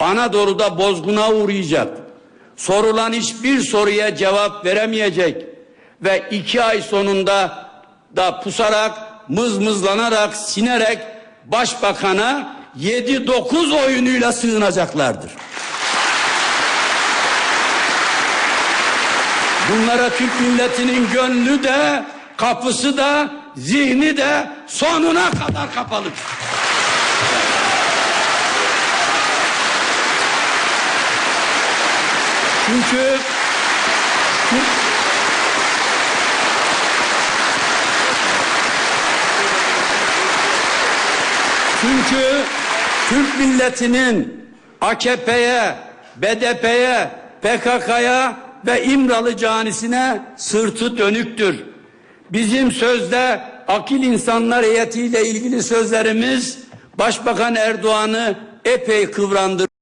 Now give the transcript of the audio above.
Anadolu'da bozguna uğrayacak. Sorulan hiçbir soruya cevap veremeyecek ve iki ay sonunda da pusarak, mızmızlanarak, sinerek başbakana 7-9 oyunuyla sığınacaklardır. Bunlara Türk milletinin gönlü de, kapısı da, zihni de sonuna kadar kapalıdır. Çünkü Çünkü Türk milletinin AKP'ye, BDP'ye, PKK'ya ve İmralı canisine sırtı dönüktür. Bizim sözde akil insanlar heyetiyle ilgili sözlerimiz Başbakan Erdoğan'ı epey kıvrandır.